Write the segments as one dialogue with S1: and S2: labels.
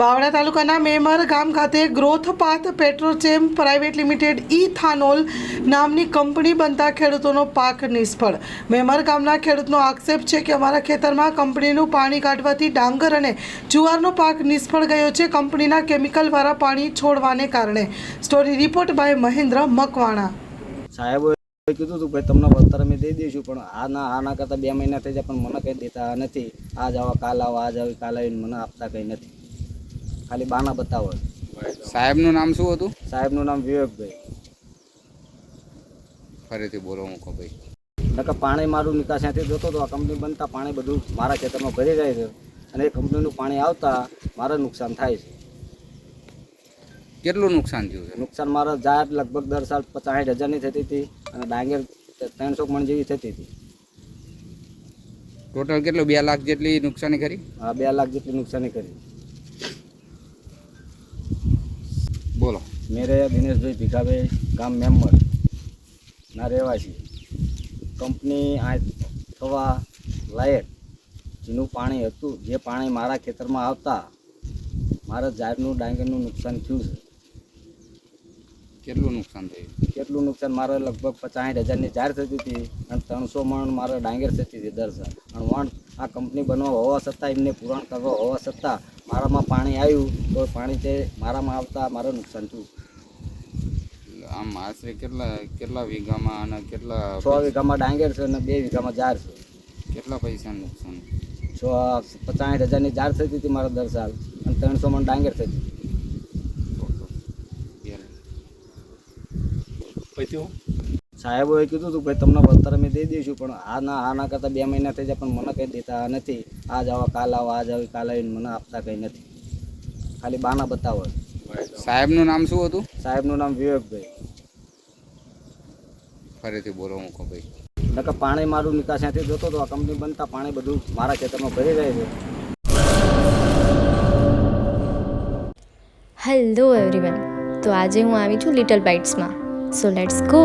S1: બાવળા તાલુકાના મેમર ગામ ખાતે growth path Petrochem private limited ethanol નામની કંપની બનતા ખેડૂતોનો પાક નિષ્ફળ. મેમર ગામના ખેડૂતનો આક્ષેપ છે કે અમારા ખેતરમાં કંપનીનું પાણી કાઢવાથી ડાંગર અને જુવારનો પાક નિષ્ફળ ગયો છે કંપનીના કેમિકલવાળા પાણી છોડવાને કારણે. Story report by Mahendra Makwana.
S2: સાહેબોએ કીધું હતું કે તમને વળતર અમે દઈ દઈશું, પણ આ ના આ કરતાં બે મહિના થઈ જાય પણ મને કંઈ દેતા નથી. આજ આવો, કાલ આવો, આજ આવી, કાલ આવીને મને આપતા કંઈ નથી. ખાલી બાના બતાવો.
S3: સાહેબનું નામ શું હતું?
S2: સાહેબનું નામ વિવેકભાઈ.
S3: ફરીથી બોલો મૂકો ભાઈ.
S2: નકર પાણી મારું નિકાસ ત્યાંથી જોતો હતો આ કંપની બનતા પાણી બધું મારા ખેતરમાં ભરી જાય છે. અને એ કંપનીનું પાણી આવતા મારે નુકસાન થાય છે.
S3: કેટલું નુકસાન થયું છે?
S2: નુકસાન મારા જાત લગભગ દર સાલ પચાસ હજારની થતી હતી અને ડાંગર ત્રણસો મણ જેવી થતી હતી.
S3: ટોટલ કેટલું? બે લાખ જેટલી નુકસાની કરી?
S2: આ બે લાખ જેટલી નુકસાની કરી.
S3: બોલો.
S2: મેરે દિનેશભાઈ ભીખાભાઈ ગામ મેમ્બર ના રહેવાસી. કંપની આ થવા લાયક. જેનું પાણી હતું જે પાણી મારા ખેતરમાં આવતા મારા ઝાડનું ડાંગરનું નુકસાન થયું છે.
S3: કેટલું નુકસાન થયું?
S2: કેટલું નુકસાન? મારે લગભગ પચાસ હજારની ઝાડ થતી હતી અને ત્રણસો મણ મારે ડાંગર થતી હતી દર સાલ. અને વણ આ કંપની બનવા હોવા છતાં એમને પૂરણ કરવા હોવા છતાં મારામાં પાણી આવ્યું તો પાણી તે મારામાં આવતા મારું નુકસાન થયું.
S3: આમ આશરે કેટલા કેટલા વીઘામાં અને કેટલા
S2: છ વીઘામાં ડાંગર છે અને બે વીઘામાં ઝાડ છે.
S3: કેટલા પૈસાનું નુકસાન?
S2: છ પચાસ હજારની ઝાડ થતી હતી મારા દર સાલ અને ત્રણસો મણ ડાંગર થતી હતી. સાહેબોએ કીધું હતું ભાઈ તમને વળતર અમે દઈ દઈશું પણ આ ના આ ના કરતાં બે મહિના થઈ જાય પણ મને કંઈ દેતા નથી. આ આવો કાલ આવો આ આવી કાલ આવીને મને આપતા કંઈ નથી. ખાલી બાના બતાવો.
S3: સાહેબનું નામ શું હતું?
S2: સાહેબનું નામ વિવેકભાઈ.
S3: ફરીથી બોલો મૂકો ભાઈ.
S2: નકર પાણી મારું નિકાસ ત્યાંથી જોતો હતો આ કંપની બનતા પાણી બધું મારા ખેતરમાં ભરી જાય છે.
S4: હેલો એવરીવન તો આજે હું આવી છું લિટલ બાઇટ્સમાં સો લેટ્સ ગો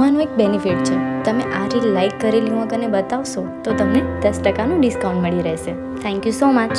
S4: આનું એક બેનિફિટ છે. તમે આ રીલ લાઇક કરેલી હું બતાવશો, તો તમને દસ ટકાનું ડિસ્કાઉન્ટ મળી રહેશે. Thank you so much